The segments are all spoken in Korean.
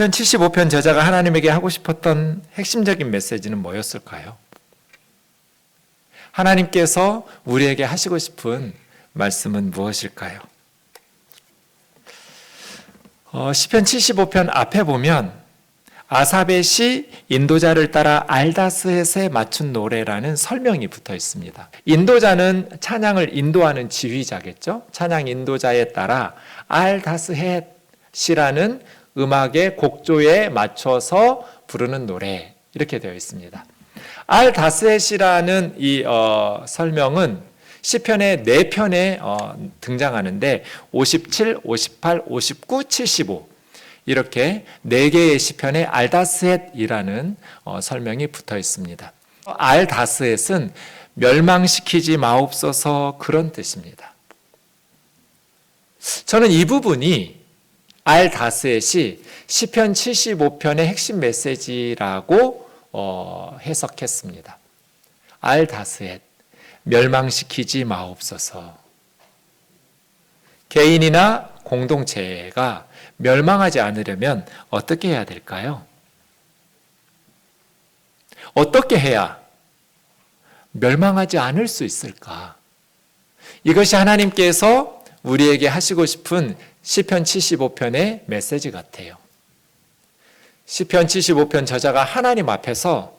시편 75편 저자가 하나님에게 하고 싶었던 핵심적인 메시지는 뭐였을까요? 하나님께서 우리에게 하시고 싶은 말씀은 무엇일까요? 어, 시편 75편 앞에 보면 아사베 시 인도자를 따라 알다스햇에 맞춘 노래라는 설명이 붙어 있습니다. 인도자는 찬양을 인도하는 지휘자겠죠. 찬양 인도자에 따라 알다스햇이라는 음악의 곡조에 맞춰서 부르는 노래 이렇게 되어 있습니다. 알 다스햇이라는 이 어, 설명은 시편의 네 편에 어, 등장하는데 57, 58, 59, 75 이렇게 네 개의 시편에 알다스햇이라는 어, 설명이 붙어 있습니다. 알다스햇은 멸망시키지 마옵소서 그런 뜻입니다. 저는 이 부분이 알다스햇이 시편 75편의 핵심 메시지라고 어, 해석했습니다. 알다스햇 멸망시키지 마옵소서. 개인이나 공동체가 멸망하지 않으려면 어떻게 해야 될까요? 어떻게 해야 멸망하지 않을 수 있을까? 이것이 하나님께서 우리에게 하시고 싶은 시편 75편의 메시지 같아요. 시편 75편 저자가 하나님 앞에서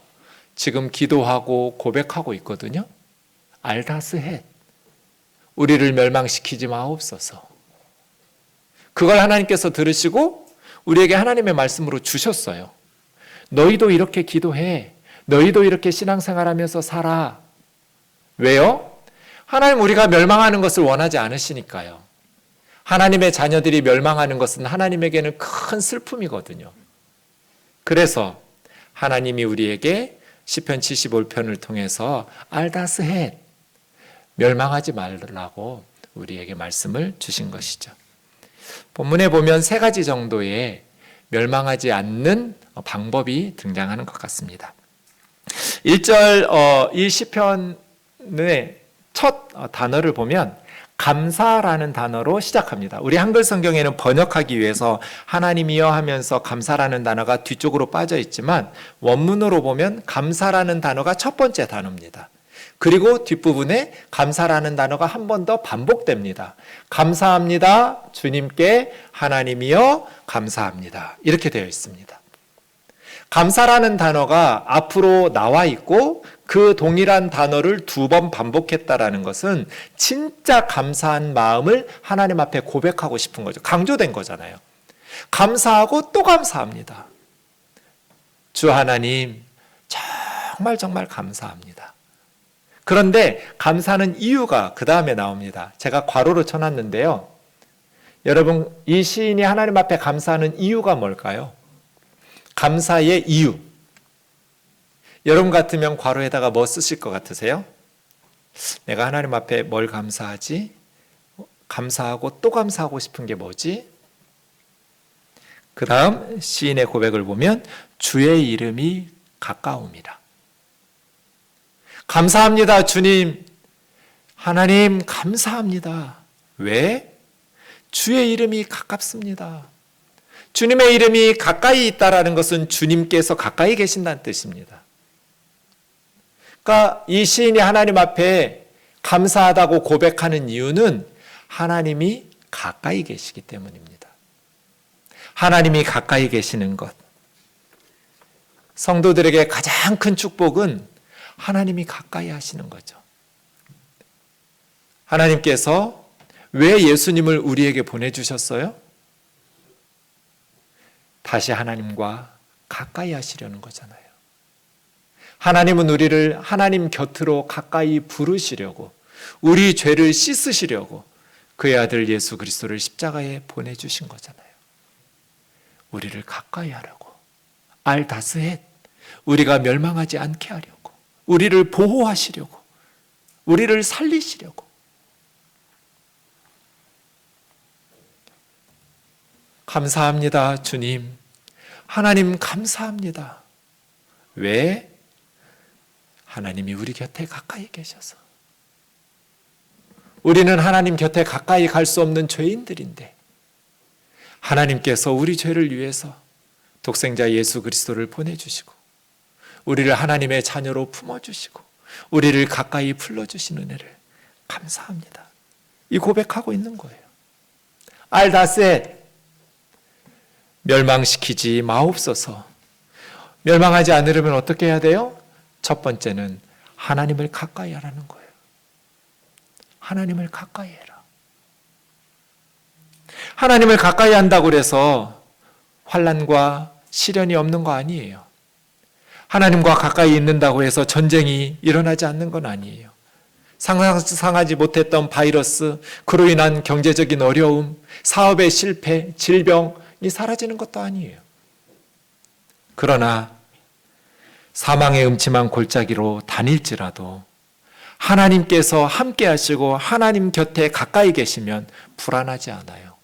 지금 기도하고 고백하고 있거든요. 알다스헷. 우리를 멸망시키지 마옵소서. 그걸 하나님께서 들으시고 우리에게 하나님의 말씀으로 주셨어요. 너희도 이렇게 기도해. 너희도 이렇게 신앙생활하면서 살아. 왜요? 하나님 우리가 멸망하는 것을 원하지 않으시니까요. 하나님의 자녀들이 멸망하는 것은 하나님에게는 큰 슬픔이거든요. 그래서 하나님이 우리에게 시편 75편을 통해서 알다스헷 멸망하지 말라고 우리에게 말씀을 주신 것이죠. 본문에 보면 세 가지 정도의 멸망하지 않는 방법이 등장하는 것 같습니다. 1절 어, 이 시편의 첫 단어를 보면 감사라는 단어로 시작합니다. 우리 한글 성경에는 번역하기 위해서 하나님이여 하면서 감사라는 단어가 뒤쪽으로 빠져 있지만 원문으로 보면 감사라는 단어가 첫 번째 단어입니다. 그리고 뒷부분에 감사라는 단어가 한 번 더 반복됩니다. 감사합니다. 주님께 하나님이여 감사합니다. 이렇게 되어 있습니다. 감사라는 단어가 앞으로 나와 있고 그 동일한 단어를 두 번 반복했다라는 것은 진짜 감사한 마음을 하나님 앞에 고백하고 싶은 거죠. 강조된 거잖아요. 감사하고 또 감사합니다. 주 하나님, 정말 정말 감사합니다. 그런데 감사는 이유가 그 다음에 나옵니다. 제가 괄호로 쳐놨는데요. 여러분, 이 시인이 하나님 앞에 감사하는 이유가 뭘까요? 감사의 이유. 여러분 같으면 괄호에다가 뭐 쓰실 것 같으세요? 내가 하나님 앞에 뭘 감사하지? 감사하고 또 감사하고 싶은 게 뭐지? 그 다음 시인의 고백을 보면 주의 이름이 가까움이라. 감사합니다, 주님. 하나님, 감사합니다. 왜? 주의 이름이 가깝습니다. 주님의 이름이 가까이 있다라는 것은 주님께서 가까이 계신다는 뜻입니다. 그러니까 이 시인이 하나님 앞에 감사하다고 고백하는 이유는 하나님이 가까이 계시기 때문입니다. 하나님이 가까이 계시는 것. 성도들에게 가장 큰 축복은 하나님이 가까이 하시는 거죠. 하나님께서 왜 예수님을 우리에게 보내주셨어요? 다시 하나님과 가까이 하시려는 거잖아요. 하나님은 우리를 하나님 곁으로 가까이 부르시려고 우리 죄를 씻으시려고 그의 아들 예수 그리스도를 십자가에 보내주신 거잖아요. 우리를 가까이 하려고 알다스헷 우리가 멸망하지 않게 하려고 우리를 보호하시려고 우리를 살리시려고 감사합니다, 주님. 하나님 감사합니다. 왜? 하나님이 우리 곁에 가까이 계셔서. 우리는 하나님 곁에 가까이 갈 수 없는 죄인들인데, 하나님께서 우리 죄를 위해서 독생자 예수 그리스도를 보내주시고 우리를 하나님의 자녀로 품어주시고 우리를 가까이 불러주신 은혜를 감사합니다. 이 고백하고 있는 거예요. 알다세 멸망시키지 마옵소서. 멸망하지 않으려면 어떻게 해야 돼요? 첫 번째는 하나님을 가까이 하라는 거예요. 하나님을 가까이 해라. 하나님을 가까이 한다고 그래서 환란과 시련이 없는 거 아니에요. 하나님과 가까이 있는다고 해서 전쟁이 일어나지 않는 건 아니에요. 상상하지 못했던 바이러스, 그로 인한 경제적인 어려움, 사업의 실패, 질병이 사라지는 것도 아니에요. 그러나 사망의 음침한 골짜기로 다닐지라도 하나님께서 함께 하시고 하나님 곁에 가까이 계시면 불안하지 않아요.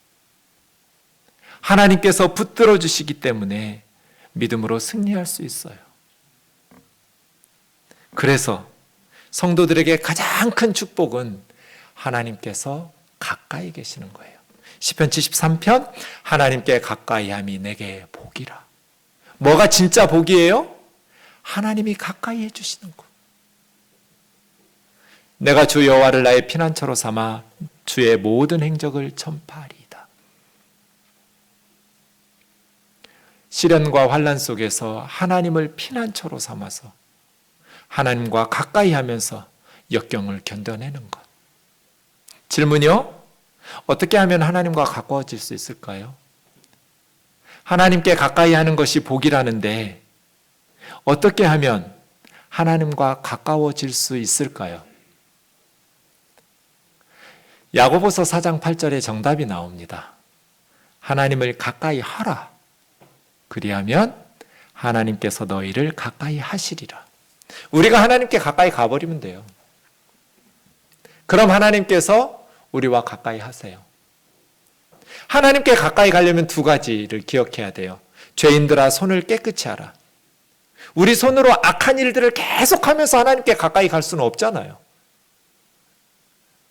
하나님께서 붙들어 주시기 때문에 믿음으로 승리할 수 있어요. 그래서 성도들에게 가장 큰 축복은 하나님께서 가까이 계시는 거예요. 시편 73편 하나님께 가까이 함이 내게 복이라. 뭐가 진짜 복이에요? 하나님이 가까이 해 주시는 것. 내가 주 여호와를 나의 피난처로 삼아 주의 모든 행적을 전파하리이다. 시련과 환란 속에서 하나님을 피난처로 삼아서 하나님과 가까이 하면서 역경을 견뎌내는 것. 질문이요? 어떻게 하면 하나님과 가까워질 수 있을까요? 하나님께 가까이 하는 것이 복이라는데 어떻게 하면 하나님과 가까워질 수 있을까요? 야고보서 4장 8절에 정답이 나옵니다. 하나님을 가까이 하라. 그리하면 하나님께서 너희를 가까이 하시리라. 우리가 하나님께 가까이 가버리면 돼요. 그럼 하나님께서 우리와 가까이 하세요. 하나님께 가까이 가려면 두 가지를 기억해야 돼요. 죄인들아 손을 깨끗이 하라. 우리 손으로 악한 일들을 계속하면서 하나님께 가까이 갈 수는 없잖아요.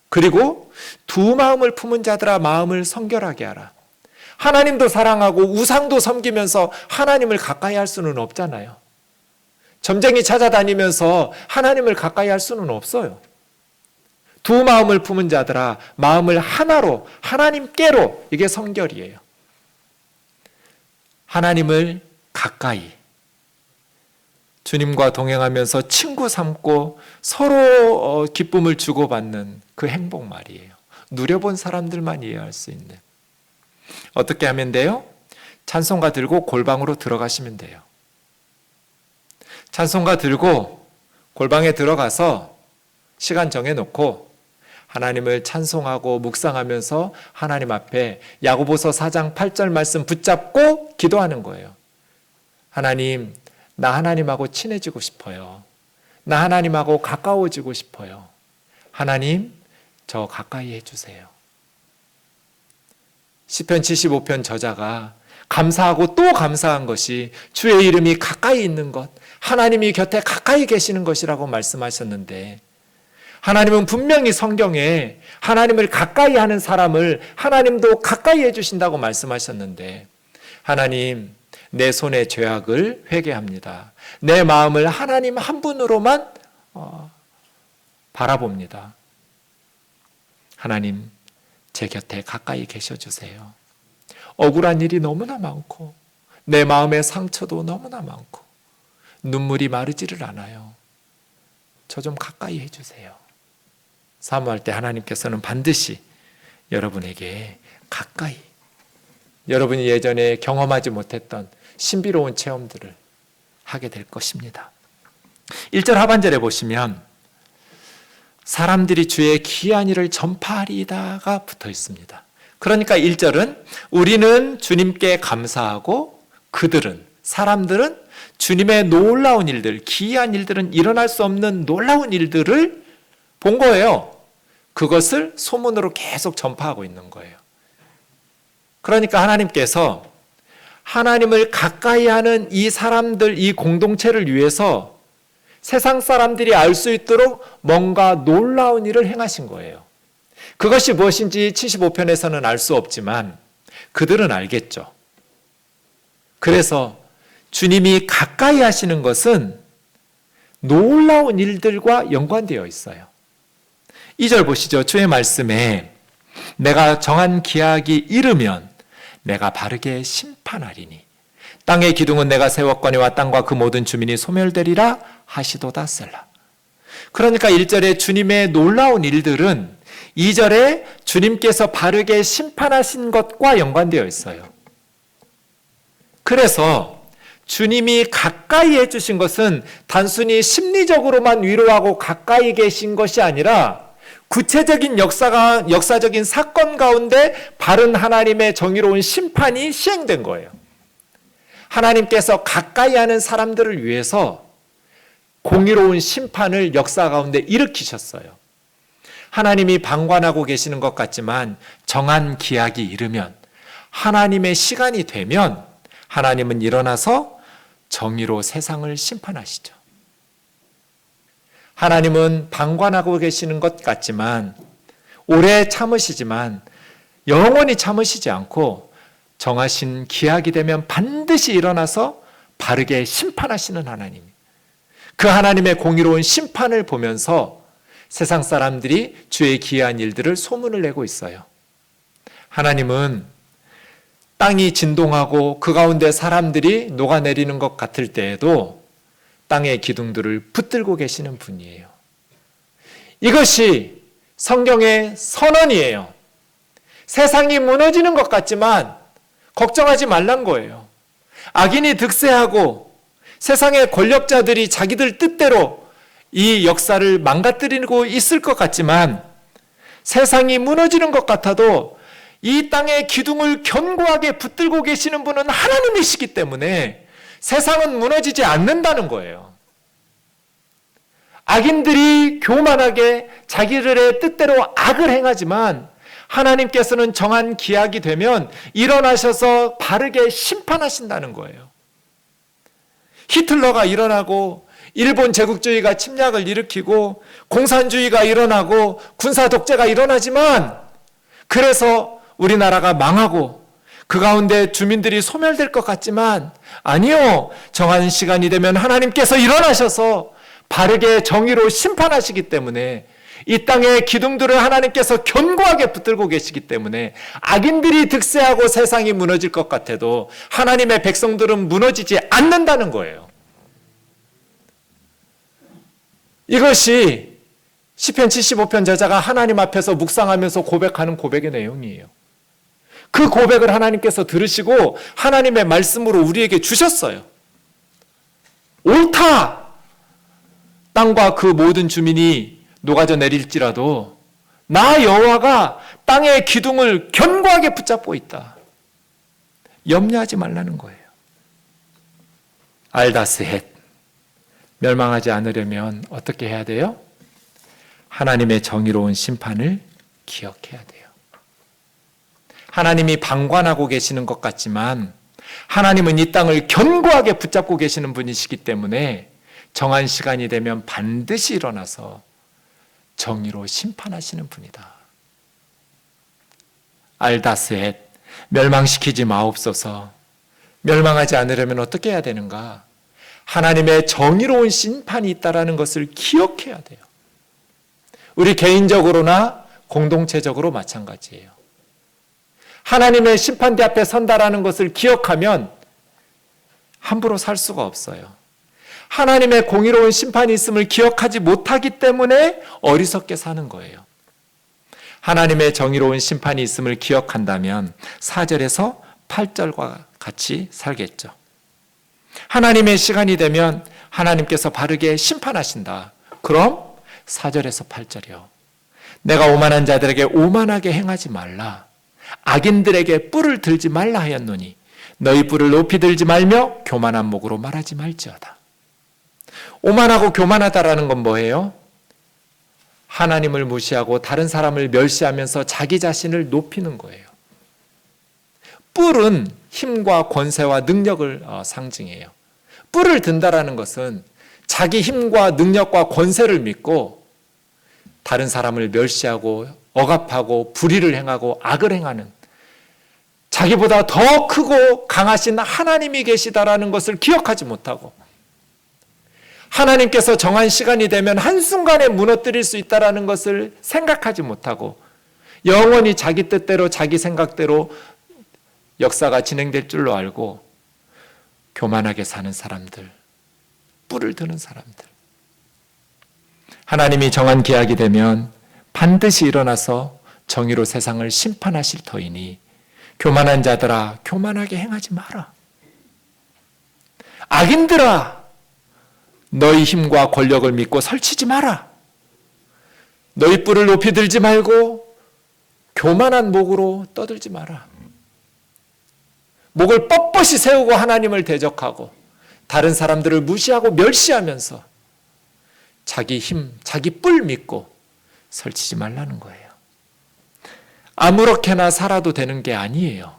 그리고 두 마음을 품은 자들아 마음을 성결하게 하라. 하나님도 사랑하고 우상도 섬기면서 하나님을 가까이 할 수는 없잖아요. 점쟁이 찾아다니면서 하나님을 가까이 할 수는 없어요. 두 마음을 품은 자들아 마음을 하나로 하나님께로 이게 성결이에요. 하나님을 가까이 주님과 동행하면서 친구 삼고 서로 어, 기쁨을 주고받는 그 행복 말이에요. 누려본 사람들만 이해할 수 있는. 어떻게 하면 돼요? 찬송가 들고 골방으로 들어가시면 돼요. 찬송가 들고 골방에 들어가서 시간 정해놓고 하나님을 찬송하고 묵상하면서 하나님 앞에 야고보서 4장 8절 말씀 붙잡고 기도하는 거예요. 하나님, 나 하나님하고 친해지고 싶어요. 나 하나님하고 가까워지고 싶어요. 하나님, 저 가까이 해주세요. 시편 75편 저자가 감사하고 또 감사한 것이 주의 이름이 가까이 있는 것, 하나님이 곁에 가까이 계시는 것이라고 말씀하셨는데, 하나님은 분명히 성경에 하나님을 가까이 하는 사람을 하나님도 가까이 해주신다고 말씀하셨는데, 하나님, 내 손의 죄악을 회개합니다. 내 마음을 하나님 한 분으로만 어, 바라봅니다. 하나님, 제 곁에 가까이 계셔 주세요. 억울한 일이 너무나 많고, 내 마음의 상처도 너무나 많고, 눈물이 마르지를 않아요. 저 좀 가까이 해주세요. 사모할 때 하나님께서는 반드시 여러분에게 가까이, 여러분이 예전에 경험하지 못했던 신비로운 체험들을 하게 될 것입니다. 1절 하반절에 보시면 사람들이 주의 귀한 일을 전파하리다가 붙어 있습니다. 그러니까 1절은 우리는 주님께 감사하고 그들은 사람들은 주님의 놀라운 일들, 기이한 일들은 일어날 수 없는 놀라운 일들을 본 거예요. 그것을 소문으로 계속 전파하고 있는 거예요. 그러니까 하나님께서 하나님을 가까이 하는 이 사람들, 이 공동체를 위해서 세상 사람들이 알 수 있도록 뭔가 놀라운 일을 행하신 거예요. 그것이 무엇인지 75편에서는 알 수 없지만 그들은 알겠죠. 그래서 주님이 가까이 하시는 것은 놀라운 일들과 연관되어 있어요. 2절 보시죠. 주의 말씀에 내가 정한 기약이 이르면 내가 바르게 심판하리니 땅의 기둥은 내가 세웠거니와 땅과 그 모든 주민이 소멸되리라 하시도다 셀라. 그러니까 1절에 주님의 놀라운 일들은 2절에 주님께서 바르게 심판하신 것과 연관되어 있어요. 그래서 주님이 가까이 해주신 것은 단순히 심리적으로만 위로하고 가까이 계신 것이 아니라 구체적인 역사가, 역사적인 사건 가운데 바른 하나님의 정의로운 심판이 시행된 거예요. 하나님께서 가까이 하는 사람들을 위해서 공의로운 심판을 역사 가운데 일으키셨어요. 하나님이 방관하고 계시는 것 같지만 정한 기약이 이르면 하나님의 시간이 되면 하나님은 일어나서 정의로 세상을 심판하시죠. 하나님은 방관하고 계시는 것 같지만 오래 참으시지만 영원히 참으시지 않고 정하신 기약이 되면 반드시 일어나서 바르게 심판하시는 하나님. 그 하나님의 공의로운 심판을 보면서 세상 사람들이 주의 기이한 일들을 소문을 내고 있어요. 하나님은 땅이 진동하고 그 가운데 사람들이 녹아내리는 것 같을 때에도 땅의 기둥들을 붙들고 계시는 분이에요. 이것이 성경의 선언이에요. 세상이 무너지는 것 같지만 걱정하지 말란 거예요. 악인이 득세하고 세상의 권력자들이 자기들 뜻대로 이 역사를 망가뜨리고 있을 것 같지만 세상이 무너지는 것 같아도 이 땅의 기둥을 견고하게 붙들고 계시는 분은 하나님이시기 때문에 세상은 무너지지 않는다는 거예요. 악인들이 교만하게 자기들의 뜻대로 악을 행하지만 하나님께서는 정한 기약이 되면 일어나셔서 바르게 심판하신다는 거예요. 히틀러가 일어나고 일본 제국주의가 침략을 일으키고 공산주의가 일어나고 군사 독재가 일어나지만 그래서 우리나라가 망하고 그 가운데 주민들이 소멸될 것 같지만 아니요. 정한 시간이 되면 하나님께서 일어나셔서 바르게 정의로 심판하시기 때문에 이 땅의 기둥들을 하나님께서 견고하게 붙들고 계시기 때문에 악인들이 득세하고 세상이 무너질 것 같아도 하나님의 백성들은 무너지지 않는다는 거예요. 이것이 시편 75편 저자가 하나님 앞에서 묵상하면서 고백하는 고백의 내용이에요. 그 고백을 하나님께서 들으시고 하나님의 말씀으로 우리에게 주셨어요. 옳다! 땅과 그 모든 주민이 녹아져 내릴지라도 나 여호와가 땅의 기둥을 견고하게 붙잡고 있다. 염려하지 말라는 거예요. 알다스 헷 멸망하지 않으려면 어떻게 해야 돼요? 하나님의 정의로운 심판을 기억해야 돼요. 하나님이 방관하고 계시는 것 같지만 하나님은 이 땅을 견고하게 붙잡고 계시는 분이시기 때문에 정한 시간이 되면 반드시 일어나서 정의로 심판하시는 분이다. 알다스헷 멸망시키지 마옵소서. 멸망하지 않으려면 어떻게 해야 되는가? 하나님의 정의로운 심판이 있다라는 것을 기억해야 돼요. 우리 개인적으로나 공동체적으로 마찬가지예요. 하나님의 심판대 앞에 선다라는 것을 기억하면 함부로 살 수가 없어요. 하나님의 공의로운 심판이 있음을 기억하지 못하기 때문에 어리석게 사는 거예요. 하나님의 정의로운 심판이 있음을 기억한다면 4절에서 8절과 같이 살겠죠. 하나님의 시간이 되면 하나님께서 바르게 심판하신다. 그럼 4절에서 8절이요. 내가 오만한 자들에게 오만하게 행하지 말라. 악인들에게 뿔을 들지 말라 하였노니 너희 뿔을 높이 들지 말며 교만한 목으로 말하지 말지어다. 오만하고 교만하다라는 건 뭐예요? 하나님을 무시하고 다른 사람을 멸시하면서 자기 자신을 높이는 거예요. 뿔은 힘과 권세와 능력을 어, 상징해요. 뿔을 든다라는 것은 자기 힘과 능력과 권세를 믿고 다른 사람을 멸시하고 억압하고 불의를 행하고 악을 행하는 자기보다 더 크고 강하신 하나님이 계시다라는 것을 기억하지 못하고 하나님께서 정한 시간이 되면 한순간에 무너뜨릴 수 있다라는 것을 생각하지 못하고 영원히 자기 뜻대로 자기 생각대로 역사가 진행될 줄로 알고 교만하게 사는 사람들, 뿔을 드는 사람들. 하나님이 정한 계약이 되면 반드시 일어나서 정의로 세상을 심판하실 터이니 교만한 자들아 교만하게 행하지 마라. 악인들아 너희 힘과 권력을 믿고 설치지 마라. 너희 뿔을 높이 들지 말고 교만한 목으로 떠들지 마라. 목을 뻣뻣이 세우고 하나님을 대적하고 다른 사람들을 무시하고 멸시하면서 자기 힘, 자기 뿔 믿고 설치지 말라는 거예요. 아무렇게나 살아도 되는 게 아니에요.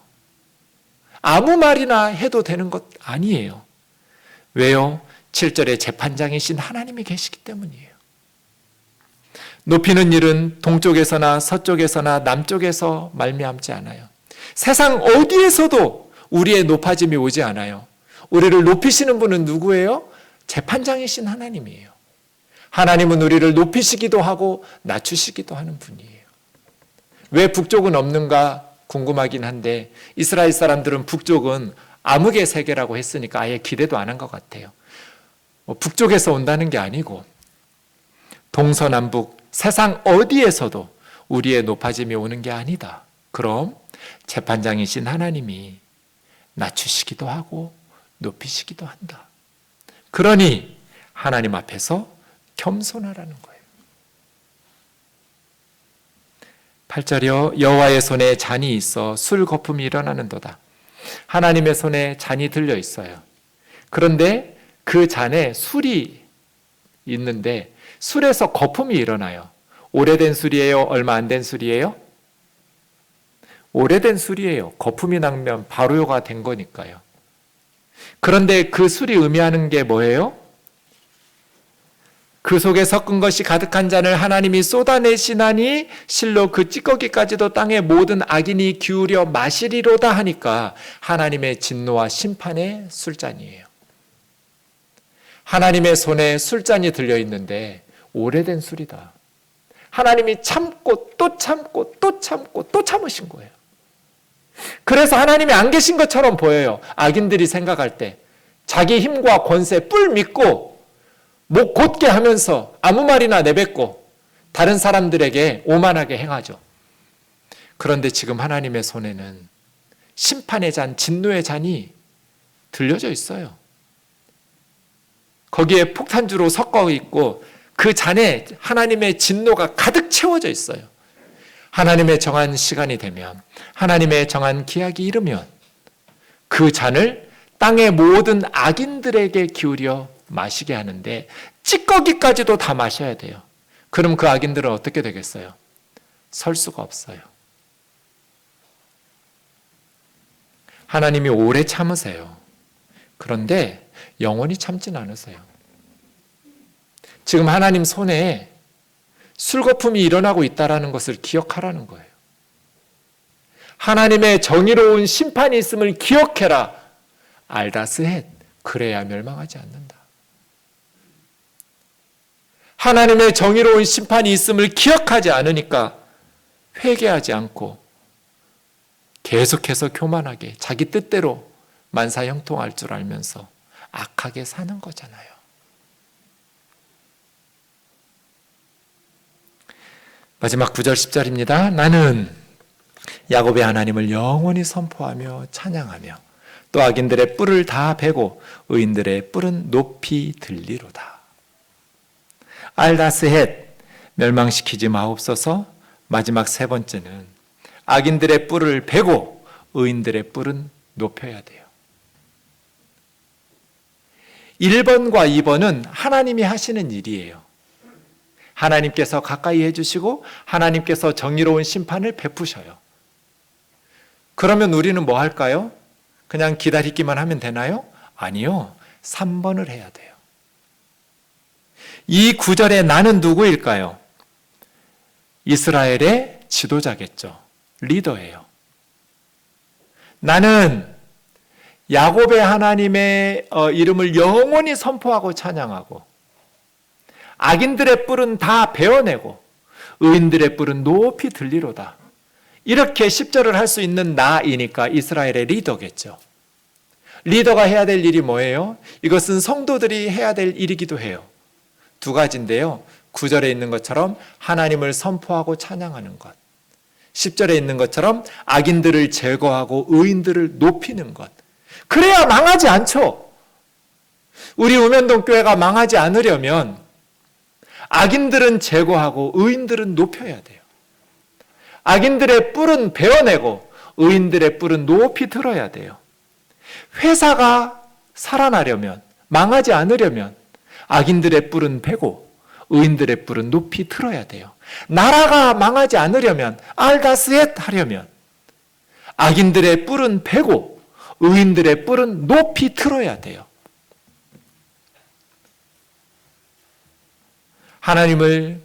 아무 말이나 해도 되는 것 아니에요. 왜요? 7절에 재판장이신 하나님이 계시기 때문이에요. 높이는 일은 동쪽에서나 서쪽에서나 남쪽에서 말미암지 않아요. 세상 어디에서도 우리의 높아짐이 오지 않아요. 우리를 높이시는 분은 누구예요? 재판장이신 하나님이에요. 하나님은 우리를 높이시기도 하고 낮추시기도 하는 분이에요. 왜 북쪽은 없는가 궁금하긴 한데 이스라엘 사람들은 북쪽은 암흑의 세계라고 했으니까 아예 기대도 안 한 것 같아요. 뭐 북쪽에서 온다는 게 아니고 동서남북 세상 어디에서도 우리의 높아짐이 오는 게 아니다. 그럼 재판장이신 하나님이 낮추시기도 하고 높이시기도 한다. 그러니 하나님 앞에서 겸손하라는 거예요. 8절이요 여호와의 손에 잔이 있어 술 거품이 일어나는도다. 하나님의 손에 잔이 들려 있어요. 그런데 그 잔에 술이 있는데 술에서 거품이 일어나요. 오래된 술이에요? 얼마 안 된 술이에요? 오래된 술이에요. 거품이 나면 발효가 된 거니까요. 그런데 그 술이 의미하는 게 뭐예요? 그 속에 섞은 것이 가득한 잔을 하나님이 쏟아내시나니 실로 그 찌꺼기까지도 땅의 모든 악인이 기울여 마시리로다 하니까 하나님의 진노와 심판의 술잔이에요. 하나님의 손에 술잔이 들려 있는데 오래된 술이다. 하나님이 참고 또 참고 또 참고 또 참으신 거예요. 그래서 하나님이 안 계신 것처럼 보여요. 악인들이 생각할 때. 자기 힘과 권세 뿔 믿고 목 곧게 하면서 아무 말이나 내뱉고 다른 사람들에게 오만하게 행하죠. 그런데 지금 하나님의 손에는 심판의 잔, 진노의 잔이 들려져 있어요. 거기에 폭탄주로 섞어 있고 그 잔에 하나님의 진노가 가득 채워져 있어요. 하나님의 정한 시간이 되면 하나님의 정한 기약이 이르면 그 잔을 땅의 모든 악인들에게 기울여 마시게 하는데 찌꺼기까지도 다 마셔야 돼요. 그럼 그 악인들은 어떻게 되겠어요? 설 수가 없어요. 하나님이 오래 참으세요. 그런데 영원히 참진 않으세요. 지금 하나님 손에 술거품이 일어나고 있다라는 것을 기억하라는 거예요. 하나님의 정의로운 심판이 있음을 기억해라. 알다스헷. 그래야 멸망하지 않는다. 하나님의 정의로운 심판이 있음을 기억하지 않으니까 회개하지 않고 계속해서 교만하게 자기 뜻대로 만사 형통할 줄 알면서 악하게 사는 거잖아요. 마지막 9절 10절입니다. 나는 야곱의 하나님을 영원히 선포하며 찬양하며 또 악인들의 뿔을 다 베고 의인들의 뿔은 높이 들리로다. 알다스헷 멸망시키지 마옵소서 마지막 세 번째는 악인들의 뿔을 베고 의인들의 뿔은 높여야 돼요. 1번과 2번은 하나님이 하시는 일이에요. 하나님께서 가까이 해주시고 하나님께서 정의로운 심판을 베푸셔요. 그러면 우리는 뭐 할까요? 그냥 기다리기만 하면 되나요? 아니요. 3번을 해야 돼요. 이 구절에 나는 누구일까요? 이스라엘의 지도자겠죠. 리더예요. 나는 야곱의 하나님의 어, 이름을 영원히 선포하고 찬양하고 악인들의 뿔은 다 베어내고 의인들의 뿔은 높이 들리로다. 이렇게 10절을 할 수 있는 나이니까 이스라엘의 리더겠죠. 리더가 해야 될 일이 뭐예요? 이것은 성도들이 해야 될 일이기도 해요. 두 가지인데요. 9절에 있는 것처럼 하나님을 선포하고 찬양하는 것. 10절에 있는 것처럼 악인들을 제거하고 의인들을 높이는 것. 그래야 망하지 않죠. 우리 우면동 교회가 망하지 않으려면 악인들은 제거하고 의인들은 높여야 돼요. 악인들의 뿔은 베어내고 의인들의 뿔은 높이 들어야 돼요. 회사가 살아나려면 망하지 않으려면 악인들의 뿔은 베고 의인들의 뿔은 높이 들어야 돼요. 나라가 망하지 않으려면 알다스엣 하려면 악인들의 뿔은 베고 의인들의 뿔은 높이 들어야 돼요. 하나님을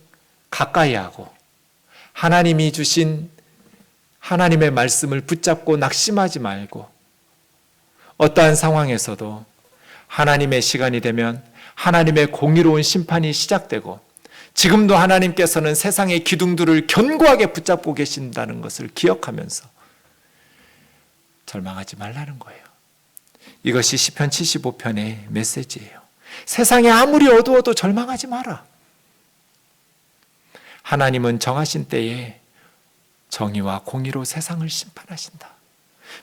가까이 하고 하나님이 주신 하나님의 말씀을 붙잡고 낙심하지 말고 어떠한 상황에서도 하나님의 시간이 되면 하나님의 공의로운 심판이 시작되고 지금도 하나님께서는 세상의 기둥들을 견고하게 붙잡고 계신다는 것을 기억하면서 절망하지 말라는 거예요. 이것이 시편 75편의 메시지예요. 세상이 아무리 어두워도 절망하지 마라. 하나님은 정하신 때에 정의와 공의로 세상을 심판하신다.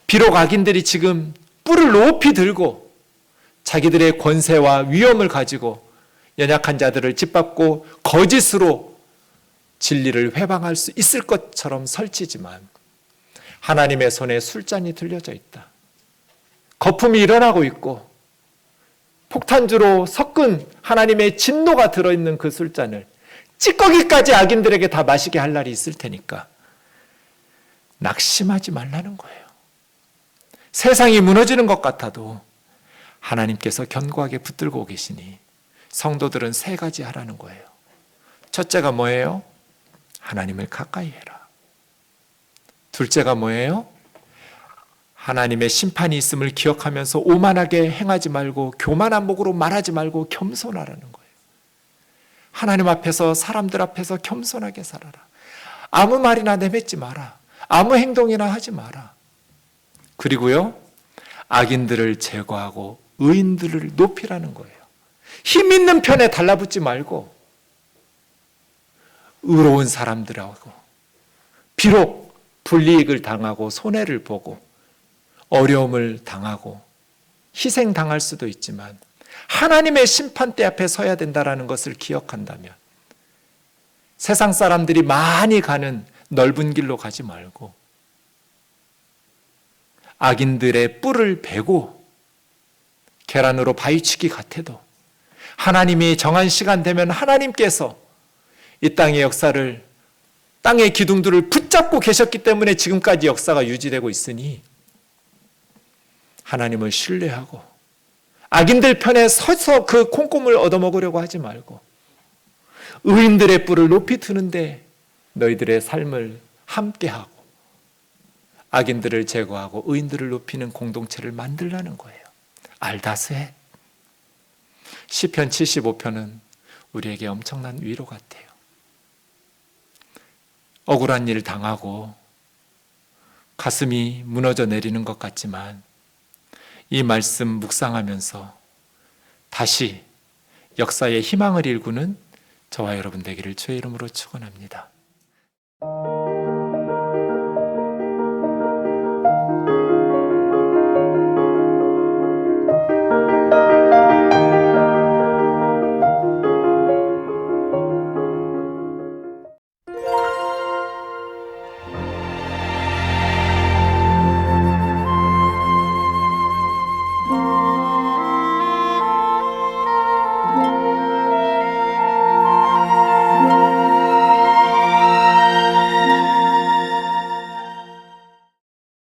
비록 악인들이 지금 뿔을 높이 들고 자기들의 권세와 위엄을 가지고 연약한 자들을 짓밟고 거짓으로 진리를 회방할 수 있을 것처럼 설치지만 하나님의 손에 술잔이 들려져 있다. 거품이 일어나고 있고 폭탄주로 섞은 하나님의 진노가 들어있는 그 술잔을 찌꺼기까지 악인들에게 다 마시게 할 날이 있을 테니까 낙심하지 말라는 거예요. 세상이 무너지는 것 같아도 하나님께서 견고하게 붙들고 계시니 성도들은 세 가지 하라는 거예요. 첫째가 뭐예요? 하나님을 가까이 해라. 둘째가 뭐예요? 하나님의 심판이 있음을 기억하면서 오만하게 행하지 말고 교만한 목으로 말하지 말고 겸손하라는 거예요. 하나님 앞에서 사람들 앞에서 겸손하게 살아라. 아무 말이나 내뱉지 마라. 아무 행동이나 하지 마라. 그리고요, 악인들을 제거하고 의인들을 높이라는 거예요. 힘 있는 편에 달라붙지 말고, 의로운 사람들하고, 비록 불이익을 당하고 손해를 보고, 어려움을 당하고, 희생 당할 수도 있지만, 하나님의 심판대 앞에 서야 된다라는 것을 기억한다면, 세상 사람들이 많이 가는 넓은 길로 가지 말고, 악인들의 뿔을 베고 계란으로 바위치기 같아도 하나님이 정한 시간 되면 하나님께서 이 땅의 역사를 땅의 기둥들을 붙잡고 계셨기 때문에 지금까지 역사가 유지되고 있으니 하나님을 신뢰하고 악인들 편에 서서 그 콩고물 얻어먹으려고 하지 말고 의인들의 뿔을 높이 드는데 너희들의 삶을 함께하고 악인들을 제거하고 의인들을 높이는 공동체를 만들라는 거예요. 알다스해. 시편 75편은 우리에게 엄청난 위로 같아요. 억울한 일 당하고 가슴이 무너져 내리는 것 같지만 이 말씀 묵상하면서 다시 역사의 희망을 일구는 저와 여러분 되기를 주의 이름으로 축원합니다.